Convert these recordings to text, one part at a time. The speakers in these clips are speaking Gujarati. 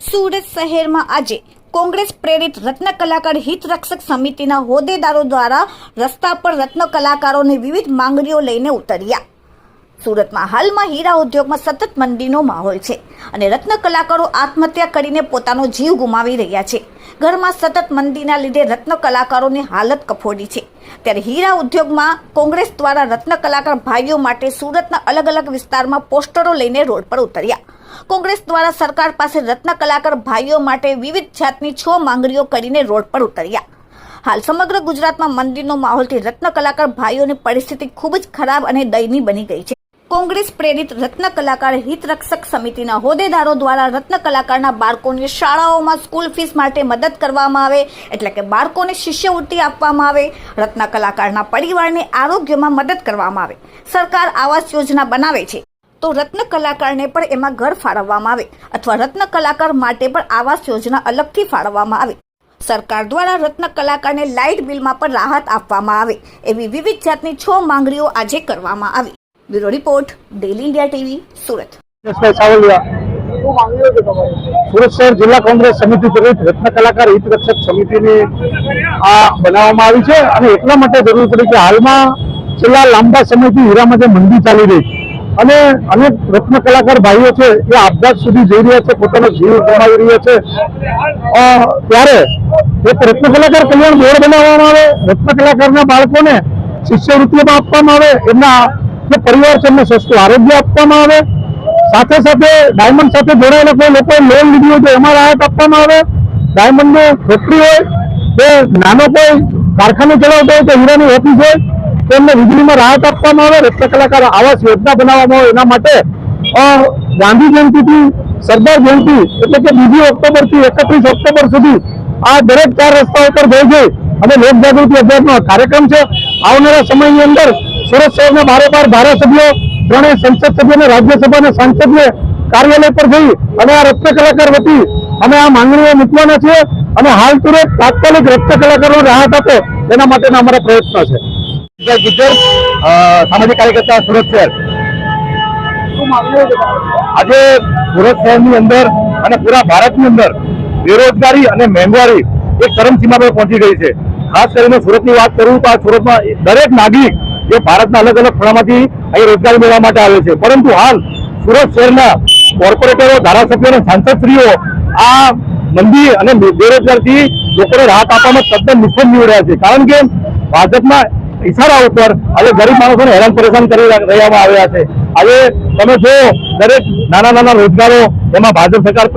સુરત શહેરમાં આજે કોંગ્રેસ પ્રેરિત રત્ન કલાકાર હિત રક્ષક સમિતિના હોદ્દેદારો દ્વારા રસ્તા પર રત્ન કલાકારોની વિવિધ માંગણીઓ લઈને ઉતર્યા. સુરતમાં હાલમાં હીરા ઉદ્યોગમાં સતત મંદીનો માહોલ છે અને રત્ન કલાકારો આત્મહત્યા કરીને પોતાનો જીવ ગુમાવી રહ્યા છે. ઘરમાં સતત મંદીના લીધે રત્ન કલાકારોની હાલત કફોડી છે. ત્યારે હીરા ઉદ્યોગમાં કોંગ્રેસ દ્વારા રત્ન કલાકાર ભાઈઓ માટે સુરતના અલગ અલગ વિસ્તારમાં પોસ્ટરો લઈને રોડ પર ઉતર્યા. કોંગ્રેસ દ્વારા સરકાર પાસે રત્ન કલાકાર ભાઈઓ માટે વિવિધ જાતની છ માંગણીઓ કરીને રોડ પર ઉતર્યા. હાલ સમગ્ર ગુજરાતમાં મંદિરનો માહોલથી રત્ન કલાકાર ભાઈઓની પરિસ્થિતિ ખૂબ જ ખરાબ અને દયનીય બની ગઈ છે. કોંગ્રેસ પ્રેરિત રત્ન કલાકાર હિતરક્ષક સમિતિના હોદ્દેદારો દ્વારા રત્ન કલાકારના બાળકોની શાળાઓમાં સ્કૂલ ફીસ માટે મદદ કરવામાં આવે, એટલે કે બાળકોને શિષ્યવૃત્તિ આપવામાં આવે, રત્ન કલાકારના પરિવારને આરોગ્યમાં મદદ કરવામાં આવે. સરકાર આવાસ યોજના બનાવે છે, તો રત્ન કલાકારને પણ એમાં ઘર ફાળવવામાં આવે, અથવા રત્ન કલાકાર માટે પણ આવાસ યોજના અલગથી ફાળવવામાં આવે. સરકાર દ્વારા રત્ન કલાકારને લાઇટ બિલમાં પણ રાહત આપવામાં આવે, એવી વિવિધ જાતની છ માંગણીઓ આજે કરવામાં આવી. Bureau report, daily India TV, Surat. Surat શહેર જિલ્લા કોંગ્રેસ સમિતિ પ્રેરિત રત્ન કલાકાર, હિત રક્ષક સમિતિની આ બનાવવામાં આવી છે અને એટલા માટે જરૂર પડી કે હાલમાં છેલ્લા લાંબા સમયથી હીરામાં જે મંદી ચાલી રહી અને અનેક રત્ન કલાકાર ભાઈઓ છે, એ આપઘાત સુધી જઈ રહ્યા છે, પોતાનો જીવ ગુમાવી રહ્યા છે. ત્યારે એક રત્ન કલાકાર કલ્યાણ બોર્ડ બનાવવામાં આવે, રત્ન કલાકારના બાળકોને શિષ્યવૃત્તિમાં આપવામાં આવે, એમના જે પરિવાર છે એમને સસ્તું આરોગ્ય આપવામાં આવે. સાથે સાથે ડાયમંડ સાથે જોડાયેલા કોઈ લોકોએ લોન લીધી હોય તો એમાં રાહત આપવામાં આવે. ડાયમંડની ફેક્ટરી હોય, કે નાનો કોઈ કારખાનો ચલાવતો હોય તો હીરાની ઓફિસ હોય, તો એમને વીજળીમાં રાહત આપવામાં આવે. રત્ન કલાકાર આવાસ યોજના બનાવવામાં આવે એના માટે. ગાંધી જયંતિથી સરદાર જયંતિ એટલે કે બીજી ઓક્ટોબરથી એકત્રીસ ઓક્ટોબર સુધી આ દરેક ચાર રસ્તાઓ ઉપર જઈ જઈ અને લોક જાગૃતિ અભિયાનનો કાર્યક્રમ છે. આવનારા સમયની અંદર સુરત શહેરના બારે બાર ધારાસભ્યો, ત્રણેય સંસદ સભ્ય અને રાજ્યસભાના સાંસદને કાર્યાલય પર જઈ અને આ રત્ન કલાકાર વતી અમે આ માંગણીઓ મૂકવાના છીએ અને હાલ તુરંત તાત્કાલિક રત્ન કલાકારો રાહત આપે એના માટેના અમારા પ્રયત્નો છે. સામાજિક કાર્યકર્તા સુરત શહેર. આજે સુરત શહેરની અંદર અને પૂરા ભારતની અંદર બેરોજગારી અને મોંઘવારી એક ચરમસીમા પર પહોંચી ગઈ છે. ખાસ કરીને સુરતની વાત કરું તો આ સુરતમાં દરેક નાગરિક જે ભારતના અલગ અલગ ખૂણામાંથી અહીં રોજગારી મેળવવા માટે આવે છે. પરંતુ હાલ સુરત શહેરના કોર્પોરેટરો, ધારાસભ્યો અને સાંસદશ્રીઓ આ મંદી અને બેરોજગારથી લોકોને રાહત આપવામાં તદ્દન નિષ્ફળ નીવડ્યા છે. કારણ કે ભાજપના ઇશારા ઉપર આજે ગરીબ માણસોને હેરાન પરેશાન કરી રહ્યામાં આવ્યા છે. આજે તમે જો દરેક નાના નાના રોજગારો એમાં ભાજપ સરકાર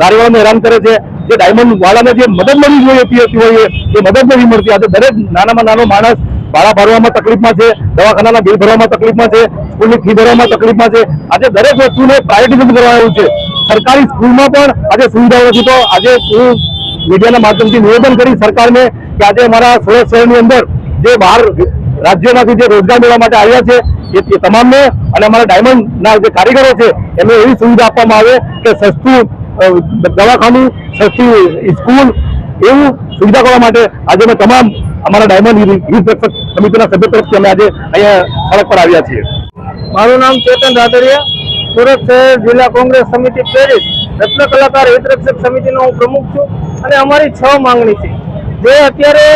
લારીવાળાને હેરાન કરે છે, જે ડાયમંડ વાળાને જે મદદ મળવી જોઈએ પીએસી હોય એ મદદ નથી મળતી. આજે દરેક નાનામાં નાનો માણસ ભાડા ભરવામાં તકલીફમાં છે, દવાખાનાના બિલ ભરવામાં તકલીફમાં છે, સ્કૂલની ફી ભરવામાં તકલીફમાં છે. આજે દરેક વસ્તુને પ્રાયોરિટીઝમ કરવા આવ્યું છે. સરકારી સ્કૂલમાં પણ આજે સુવિધાઓ નથી. તો આજે હું મીડિયાના માધ્યમથી નિવેદન કરી સરકારને કે આજે અમારા સુરત શહેરની અંદર જે બહાર રાજ્યોમાંથી જે રોજગાર મેળવવા માટે આવ્યા છે, એ તમામને અને અમારા ડાયમંડના જે કારીગરો છે, એમને એવી સુવિધા આપવામાં આવે કે સસ્તું દવાખાનું, સસ્તી સ્કૂલ, એવું સુવિધા કરવા માટે આજે અમે તમામ અમારા ડાયમંડ યુથ રક્ષક સમિતિના સભ્ય તરફથી અમે આજે અહીંયા સડક પર આવ્યા છીએ. મારું નામ ચેતન રાદડિયા, સુરત શહેર જિલ્લા કોંગ્રેસ સમિતિ પ્રેરિત, રત્ન કલાકાર હિતરક્ષક સમિતિનો હું પ્રમુખ છું અને અમારી છ માંગણી છે. જે અત્યારે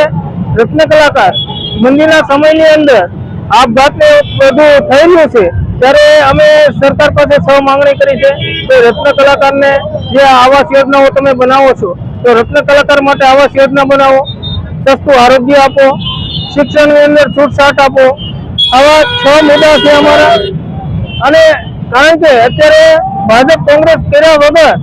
રત્ન કલાકાર મંદિરના સમયની અંદર આપઘાતને બધું થયેલું છે, ત્યારે અમે સરકાર પાસે છ માંગણી કરી છે. કે રત્ન કલાકારને જે આવાસ યોજનાઓ તમે બનાવો છો, તો રત્ન કલાકાર માટે આવાસ યોજના બનાવો. સસ્તું આરોગ્ય આપો, શિક્ષણની અંદર છૂટછાટ આપો. આવા છ મુદ્દા છે અમારા અને કારણ કે અત્યારે ભાજપ કોંગ્રેસ કર્યા વગર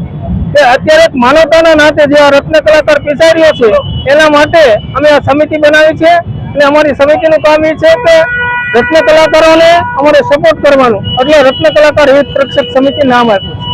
કે અત્યારે માનવતાના નાતે જે આ રત્ન કલાકાર પીસાઈ રહ્યો છે, એના માટે અમે આ સમિતિ બનાવી છે અને અમારી સમિતિનું કામ એ છે કે રત્ન કલાકારોને અમારે સપોર્ટ કરવાનું. એટલે રત્ન કલાકાર હિત રક્ષક સમિતિ નામ આપ્યું છે.